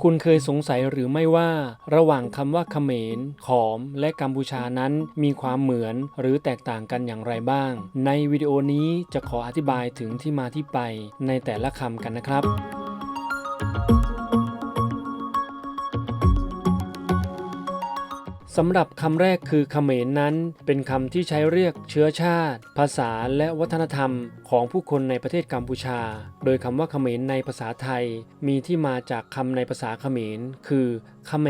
คุณเคยสงสัยหรือไม่ว่า ระหว่างคำว่าเขมร ขอม และกัมพูชานั้นมีความเหมือนหรือแตกต่างกันอย่างไรบ้าง ในวิดีโอนี้จะขออธิบายถึงที่มาที่ไปในแต่ละคำกันนะครับ สำหรับคำแรกคือเขมรนั้น เป็นคำที่ใช้เรียกเชื้อชาติ ภาษาและวัฒนธรรมของผู้คนในประเทศกัมพูชา โดยคำว่าเขมรในภาษาไทย มีที่มาจากคำในภาษาเขมร คือเขม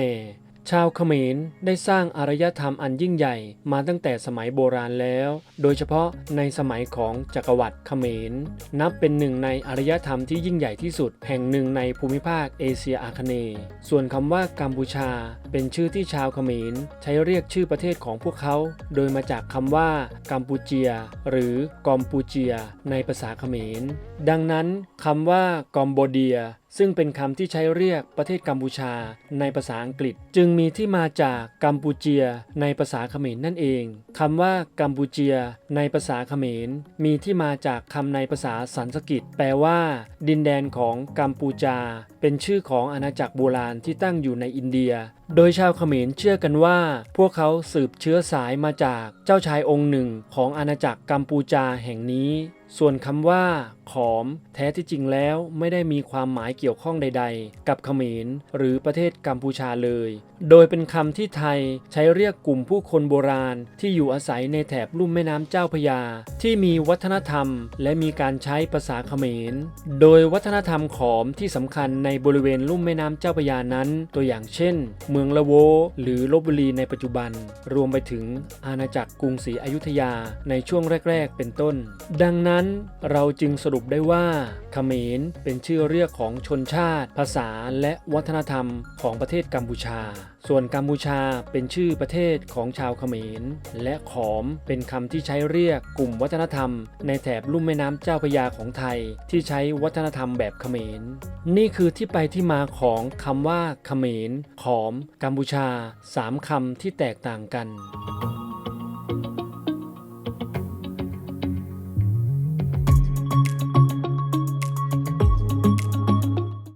ชาวเขมรได้สร้างอารยธรรมอันยิ่งใหญ่มาตั้งแต่สมัยโบราณแล้ว โดยเฉพาะในสมัยของจักรวรรดิเขมร นับเป็นหนึ่งในอารยธรรมที่ยิ่งใหญ่ที่สุด แห่งหนึ่งในภูมิภาคเอเชียอาคเนย์ส่วนคำว่ากัมพูชา เป็นชื่อที่ชาวเขมร ใช้เรียกชื่อประเทศของพวกเขา โดยมาจากคำว่ากัมพูเจีย หรือกอมปูเจีย ในภาษาเขมร ดังนั้นคำว่ากอมโบเดีย ซึ่งเป็นคำที่ใช้เรียกประเทศกัมพูชา ในภาษาอังกฤษ จึงมีที่มาจากกัมพูเจีย ในภาษาเขมรนั่นเองคำว่ากัมพูเจีย ในภาษาเขมร มีที่มาจากคำในภาษาสันสกฤตแปลว่า ดินแดนของกัมพูชาเป็นชื่อของอาณาจักรโบราณที่ตั้งอยู่ในอินเดีย โดยชาวเขมรเชื่อกันว่า พวกเขาสืบเชื้อสายมาจากเจ้าชายองค์หนึ่งของอาณาจักรกัมพูชาแห่งนี้ ส่วนคำว่า ขอม แท้ที่จริงแล้วไม่ได้มีความหมายเกี่ยวข้องใด ๆ กับเขมรหรือประเทศกัมพูชาเลย โดยเป็นคำที่ไทยใช้เรียกกลุ่มผู้คนโบราณ ที่อยู่อาศัยในแถบลุ่มแม่น้ำเจ้าพยา ที่มีวัฒนธรรม และมีการใช้ภาษาเขมร โดยวัฒนธรรมขอมที่สำคัญในบริเวณลุ่มแม่น้ำเจ้าพยานั้น ตัวอย่างเช่น เมือมืองละโว หรือลบบุรีในปัจจุบัน รวมไปถึงอาณาจักรกรุงศรีอยุธยาในช่วงแรก ๆ เป็นต้น ดังนั้นเราจึงสรุปได้ว่าเขมรเป็นชื่อเรียกของชนชาติ ภาษาและวัฒนธรรมของประเทศกัมพูชา ส่วนกัมพูชาเป็นชื่อประเทศของชาวเขมร และขอมเป็นคำที่ใช้เรียกกลุ่มวัฒนธรรม ในแถบลุ่มแม่น้ำเจ้าพระยาของไทย ที่ใช้วัฒนธรรมแบบเขมร นี่คือที่ไปที่มาของคำว่าเขมร ขอม กัมพูชาสามคำที่แตกต่างกัน